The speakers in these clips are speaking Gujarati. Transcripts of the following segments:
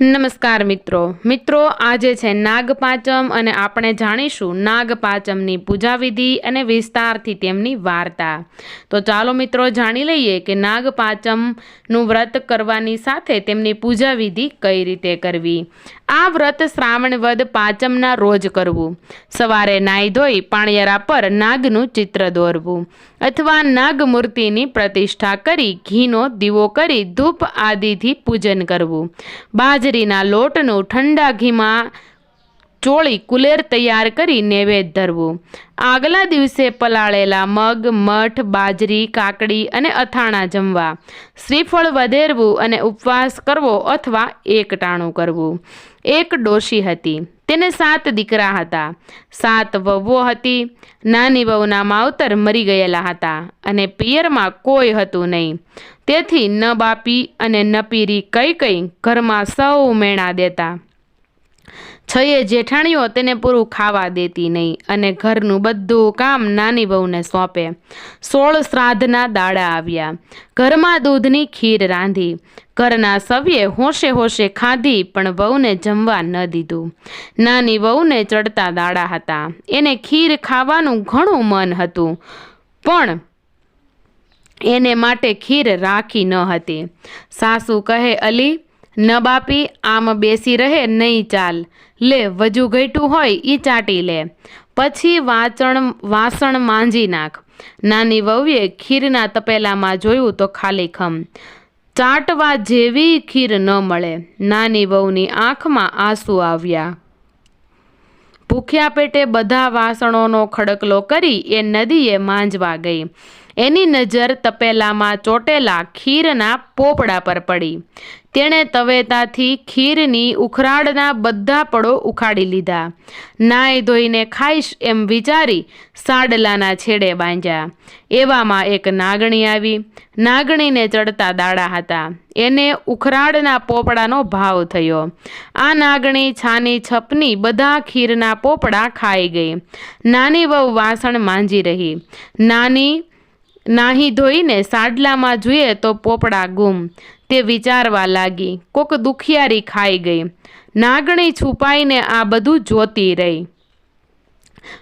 નમસ્કાર મિત્રો. મિત્રો, આજે છે નાગપાંચમ અને આપણે જાણીશું નાગપાંચમની પૂજાવિધિ અને વિસ્તારથી તેમની વાર્તા. તો ચાલો મિત્રો જાણી લઈએ કે નાગપાંચમનું વ્રત કરવાની સાથે તેમની પૂજાવિધિ કઈ રીતે કરવી? આ વ્રત શ્રાવણ વદ પાંચમના રોજ કરવું. સવારે નાહી ધોઈ પાણિયારા પર નાગનું ચિત્ર દોરવું. અથવા નાગમૂર્તિની પ્રતિષ્ઠા કરી ઘીનો દીવો કરી ધૂપ આદિથી પૂજન કરવું. બાજરીના લોટનું ઠંડા ઘીમાં ચોળી કુલેર તૈયાર કરી નૈવેદ્ય ધરવું. આગલા દિવસે પલાળેલા મગ, મઠ, બાજરી, કાકડી અને અથાણા જમવા. શ્રીફળ વધેરવું અને ઉપવાસ કરવો અથવા એકટાણું કરવું. એક ડોશી હતી. તેને સાત દીકરા હતા. સાત વહુઓ હતી. નાની વહુના માવતર મરી ગયેલા હતા અને પિયરમાં કોઈ હતું નહીં. તેથી ન બાપી અને ન પીરી કઈ કઈ ઘરમાં સૌ મેણા દેતા. છયે જેઠાણીઓ તેને પૂરું ખાવા દેતી નહીં અને ઘરનું બધું કામ નાની વહુને સોંપે. સોળ શ્રાદ્ધના દાડા આવ્યા. ઘરમાં દૂધની ખીર રાંધી. ઘરના સવ્યે હોશે હોશે ખાધી પણ વહુને જમવા ન દીધું. નાની વહુને ચડતા દાડા હતા. એને ખીર ખાવાનું ઘણું મન હતું, પણ એને માટે ખીર રાખી ન હતી. સાસુ કહે, અલી ન બાપી, આમ બેસી રહે, નહીં ચાલ. લે, વજુ ઘટ્યું હોય એ ચાટી લે. પછી વાંચણ, વાસણ માંજી નાખ. નાની વહુએ ખીરના તપેલામાં જોયું તો ખાલી ખમ. ચાટવા જેવી ખીર ન મળે. નાની વહુની આંખમાં આંસુ આવ્યા. ભૂખ્યા પેટે બધા વાસણોનો ખડકલો કરી એ નદીએ માંજવા ગઈ. એની નજર તપેલામાં ચોટેલા ખીરના પોપડા પર પડી. તેણે તવેતાથી ખીરની ઉખરાડના બધા પડો ઉખાડી લીધા. નાય ધોઈને ખાઈશ એમ વિચારી સાડલાના છેડે બાંધ્યા. એવામાં એક નાગણી આવી. નાગણીને ચડતા દાડા હતા. એને ઉખરાડના પોપડાનો ભાવ થયો. આ નાગણી છાની છપની બધા ખીરના પોપડા ખાઈ ગઈ. નાની વહુ વાસણ માંજી રહી. નાની નાહી ધોઈને સાડલામાં જોઈએ તો પોપડા ગુમ. તે વિચારવા લાગી, કોક દુખિયારી ખાઈ ગઈ. નાગણી છુપાઈને આ બધું જોતી રહી.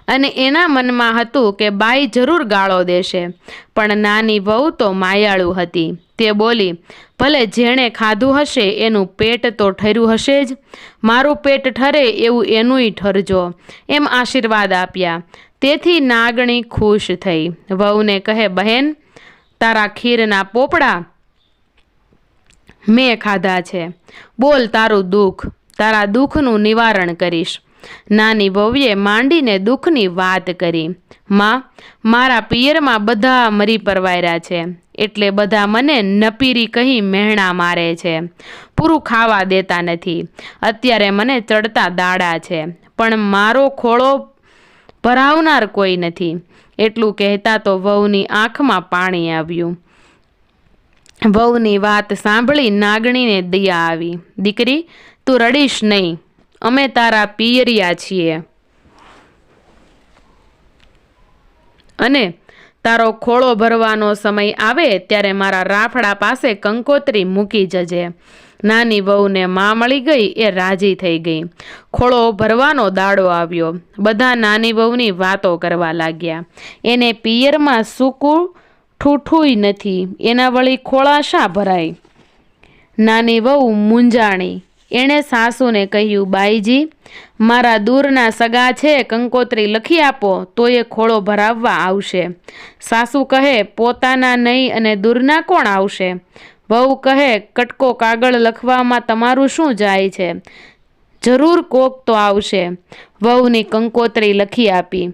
અને એના મનમાં હતું કે બાઈ જરૂર ગાળો દેશે. પણ નાની વહુ તો માયાળુ હતી. તે બોલી, ભલે જેણે ખાધું હશે એનું પેટ તો ઠર્યું હશે જ. મારું પેટ ઠરે એવું એનુંય ઠરજો. એમ આશીર્વાદ આપ્યા. તેથી નાગણી ખુશ થઈ. વહુને કહે, બહેન, તારા ખીરના પોપડા મેં ખાધા છે. બોલ તારું દુઃખ. તારા દુઃખનું નિવારણ કરીશ. નાની વહુએ માંડીને દુઃખની વાત કરી, માં, મારા પિયરમાં બધા મરી પરવાયરા છે, એટલે બધા મને નપીરી કહી મહેણા મારે છે. પૂરું ખાવા દેતા નથી. અત્યારે મને ચડતા દાડા છે, પણ મારો ખોળો ભરાવનાર કોઈ નથી. એટલું કહેતા તો વહુની આંખમાં પાણી આવ્યું. વહુની વાત સાંભળી નાગણીને દયા આવી, દીકરી, તું રડીશ નહીં. અમે તારા પિયરિયા છીએ. અને તારો ખોળો ભરવાનો સમય આવે ત્યારે મારા રાફડા પાસે કંકોત્રી મૂકી જજે. નાની વહુને માં મળી ગઈ એ રાજી થઈ ગઈ. ખોળો ભરવાનો દાડો આવ્યો. બધા નાની વહુની વાતો કરવા લાગ્યા. એને પિયરમાં સૂકું ઠૂઠુંય નથી. એના વળી ખોળા શા ભરાય નાની વહુ મૂંઝાણી. એણે સાસુને કહ્યું, બાઈજી, મારા દૂરના સગા છે, કંકોત્રી લખી આપો તો એ ખોળો ભરાવવા આવશે. સાસુ કહે, પોતાના નહીં અને દૂરના કોણ આવશે? વહુ કહે, કટકો કાગળ લખવામાં તમારું શું જાય છે? જરૂર કોક તો આવશે. વહુની કંકોત્રી લખી આપી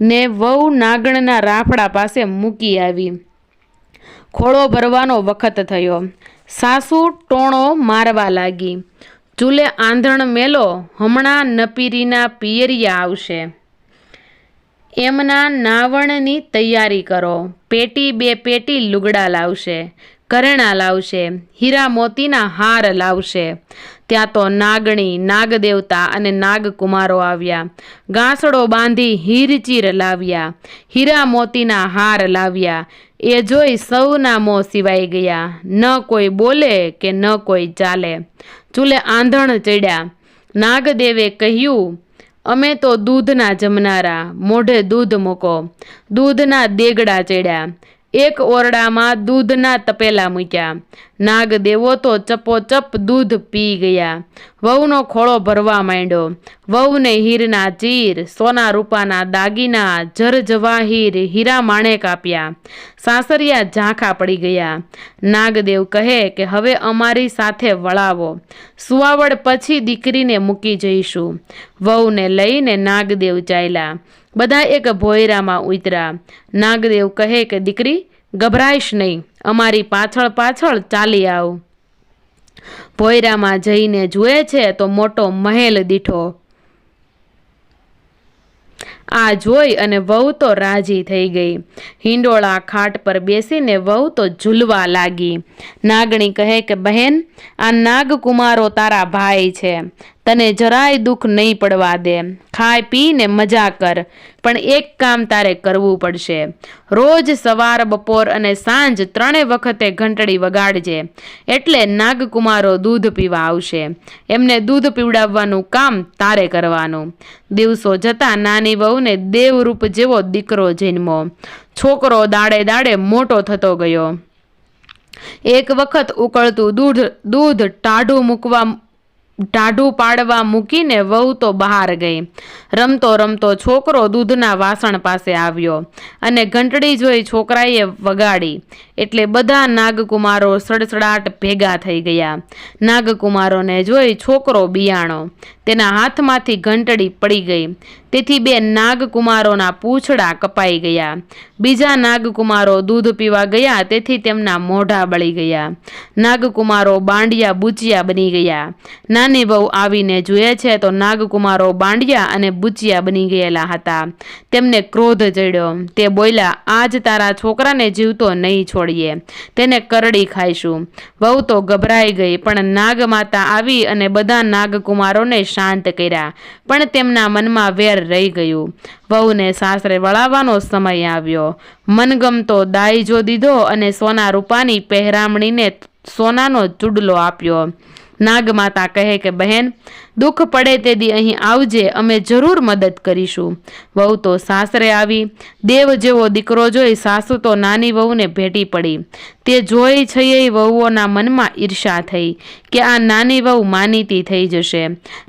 ને વહુ નાગણના રાફડા પાસે મૂકી આવી. ખોળો ભરવાનો વખત થયો. સાસુ ટોણો મારવા લાગી. ચૂલે આંધણ મેલો, હમણાં નપીરીના પિયરિયા આવશે. એમના નાવણની તૈયારી કરો. પેટી બે પેટી લુગડા લાવશે. ઘરેણા લાવશે, હીરા મોતીના હાર લાવશે. ત્યાં તો નાગણી, નાગદેવતા અને નાગકુમારો આવ્યા. ગાંસડો બાંધી હીરચીર લાવ્યા. હીરા મોતીના હાર લાવ્યા. એ જોઈ સૌના મોં સિવાઈ ગયા. ન કોઈ બોલે કે ન કોઈ ચાલે. ચૂલે આંધણ ચડ્યા. નાગદેવે કહ્યું, અમે તો દૂધના જમનારા. મોઢે દૂધ મૂકો. દૂધના દેગડા ચડ્યા. એક ઓરડામાં દૂધના તપેલા મૂક્યા. નાગદેવો તો ચપોચપ દૂધ પી ગયા. વહુનો ખોળો ભરવા માંડ્યો. વહુને હીરના ચીર, સોના રૂપાના દાગીના જવાહીર, હીરા માણેક આપ્યા. સાસરિયા ઝાંખા પડી ગયા. નાગદેવ કહે કે હવે અમારી સાથે વળાવો. સુવાવડ પછી દીકરીને મૂકી જઈશું. વહુને લઈને નાગદેવ ચાલ્યા. બધા એક ભોયરામાં ઉતર્યા. નાગદેવ કહે કે, દીકરી, ગભરાઈશ નહીં. અમારી પાછળ પાછળ ચાલી આવ. ભોયરામાં જઈને જુએ છે તો મોટો મહેલ દીઠો. આ જોઈ અને વહુ તો રાજી થઈ ગઈ. હિંડોળા ખાટ પર બેસીને વહુ તો ઝૂલવા લાગી. નાગણી કહે કે, બહેન, આ નાગકુમારો તારા ભાઈ છે. તને જરાય દુઃખ નહીં પડવા દે. ખાય પીને મજા કર. પણ એક કામ તારે કરવું પડશે. રોજ સવાર, બપોર અને સાંજ ત્રણે વખતે ઘંટડી વગાડજે. એટલે નાગકુમારો દૂધ પીવા આવશે. એમને દૂધ પીવડાવવાનું કામ તારે કરવાનું. દિવસો જતાં નાની વહુને દેવરૂપ જેવો દીકરો જન્મો. છોકરો દાડે દાડે મોટો થતો ગયો. એક વખત ઉકળતું દૂધ દૂધ ટાઢું મૂકવા ટાઢું પાડવા મૂકીને વહુ તો બહાર ગઈ. રમતો રમતો છોકરો દૂધના વાસણ પાસે આવ્યો અને ઘંટડી જોઈ છોકરાએ વગાડી. એટલે બધા નાગકુમારો સડસડાટ ભેગા થઈ ગયા. નાગકુમારોને જોઈ છોકરો બિયાણો. તેના હાથમાંથી ઘંટડી પડી ગઈ. તેથી બે નાગકુમારોના પૂંછડા કપાઈ ગયા. બીજા નાગકુમારો દૂધ પીવા ગયા, તેથી તેમના મોઢા બળી ગયા. નાગકુમારો બાંડિયા બુચિયા બની ગયા. નાની વહુ આવીને જુએ છે તો નાગકુમારો બાંડિયા અને બુચિયા બની ગયેલા હતા. તેમને ક્રોધ ચડ્યો તે બોલ્યા, આજ તારા છોકરાને જીવતો નહીં છોડીએ. તેને કરડી ખાઈશું. વહુ તો ગભરાઈ ગઈ, પણ નાગમાતા આવી અને બધા નાગકુમારોને શાંત કર્યા, પણ તેમના મનમાં વેર રહી ગયું. વહુને સાસરે વળાવવાનો સમય આવ્યો. મનગમતો દાઈજો દીધો અને સોના રૂપાની પહેરામણીને સોનાનો ચૂડલો આપ્યો. નાગમાતા કહે કે બહેન દુઃખ પડે તે દી અહીં આવજે, અમે જરૂર મદદ કરીશું. વહુ તો સાસરે આવી. દેવ જેવો દીકરો જોઈ સાસુ તો નાની વહુને ભેટી પડી. તે જોઈ છઈ વહુઓના મનમાં ઈર્ષા થઈ કે આ નાની વહુ માનીતી થઈ જશે.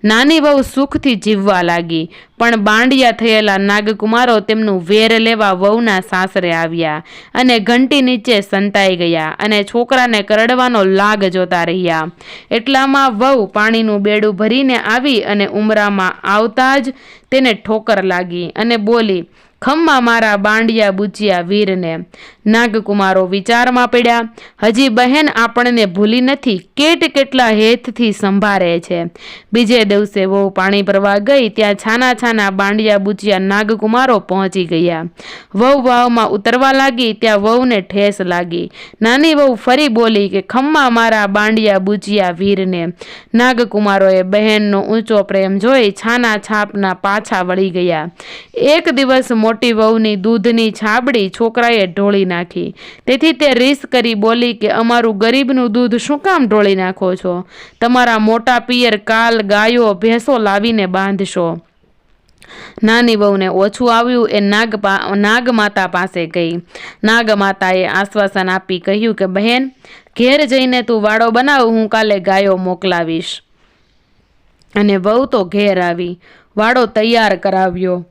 નાની વહુ સુખથી જીવવા લાગી, પણ બાંડિયા થયેલા નાગકુમારો તેમનું વેર લેવા વહુના સાસરે આવ્યા અને ઘંટી નીચે સંતાઈ ગયા અને છોકરાને કરડવાનો લાગ જોતા રહ્યા. એટલામાં વહુ પાણીનું બેડું ભરીને આવી અને ઉમરામાં આવતા જ તેને ઠોકર લાગી અને બોલી ખમ્મા મારા બાંડિયા બુચિયા વીરને. નાગકુમારો વિચારમાં પડ્યા, હજી બહેન આપણને ભૂલી નથી કેટ કેટલા હેતથી સંભાળે છે. બીજે દિવસે વહુ પાણી ભરવા ગઈ, ત્યાં છાના છાના બાંડિયા બુચિયા નાગકુમારો પહોંચી ગયા. વહુ વાવમાં ઉતરવા લાગી, ત્યાં વહુને ઠેસ લાગી. નાની વહુ ફરી બોલી કે, ખમ્મા મારા બાંડિયા બુચિયા વીરને. નાગકુમારોએ બહેનનો ઊંચો પ્રેમ જોઈ છાના છાપના પાછા વળી ગયા. એક દિવસ મોટી વહુની દૂધની છાબડી છોકરાએ ઢોળી નાખી. તેથી તે રીસ કરી બોલી કે, અમારું ગરીબનું દૂધ શું કામ ઢોળી નાખો છો? તમારા મોટા પિયર કાલ ગાયો ભેંસો લાવીને બાંધશો. નાની વહુને ઓછું આવ્યું, એ નાગ નાગમાતા પાસે ગઈ. નાગમાતાએ આશ્વાસન આપી કહ્યું કે, બહેન, ઘેર જઈને તું વાડો બનાવ, હું કાલે ગાયો મોકલાવીશ. અને વહુ તો ઘેર આવી. વાડો તૈયાર કરાવ્યો.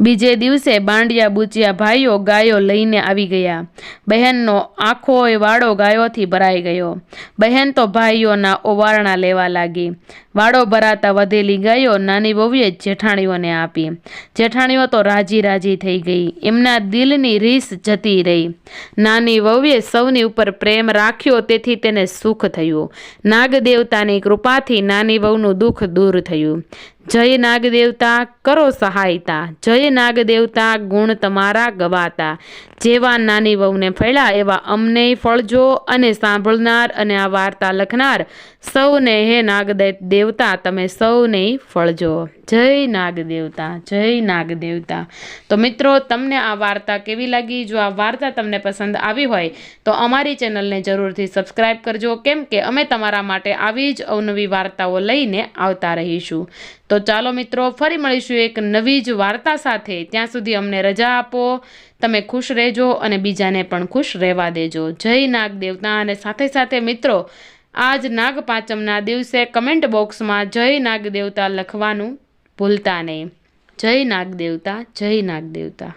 બીજે દિવસે બાંડિયા બુચિયા ભાઈઓ ગાયો લઈને આવી ગયા. બહેનનો આખો વાડો ગાયોથી ભરાઈ ગયો. બહેન તો ભાઈઓના ઓવારણા લેવા લાગી. વાડો ભરાતા વધેલી ગાયો નાની વહુએ જેઠાણીઓને આપી. જેઠાણીઓ તો રાજી રાજી થઈ ગઈ. એમના દિલની રીસ જતી રહી. નાની વહુએ સૌની ઉપર પ્રેમ રાખ્યો તેથી તેને સુખ થયું. નાગ દેવતાની કૃપાથી નાની વહુનું દુઃખ દૂર થયું. જય નાગદેવતા કરો સહાયતા. જય નાગદેવતા ગુણ તમારા ગવાતા. જેવા નાની વહુને ફળ્યા એવા અમને ફળજો અને સાંભળનાર અને આ વાર્તા લખનાર સૌને હે નાગદે દેવતા તમે સૌને ફળજો. જય નાગદેવતા જય નાગદેવતા. તો મિત્રો, તમને આ વાર્તા કેવી લાગી? જો આ વાર્તા તમને પસંદ આવી હોય, તો અમારી ચેનલને જરૂરથી સબસ્ક્રાઈબ કરજો. કેમ કે અમે તમારા માટે આવી જ અવનવી વાર્તાઓ લઈને આવતા રહીશું. તો ચાલો મિત્રો, ફરી મળીશું એક નવી જ વાર્તા સાથે. ત્યાં સુધી અમને રજા આપો. તમે ખુશ રહેજો અને બીજાને પણ ખુશ રહેવા દેજો. જય નાગ દેવતા અને સાથે સાથે મિત્રો, આજ નાગ પાંચમના દિવસે કમેન્ટ બોક્સમાં જય નાગ દેવતા લખવાનું ભૂલતા નહીં. જય નાગ દેવતા જય નાગ દેવતા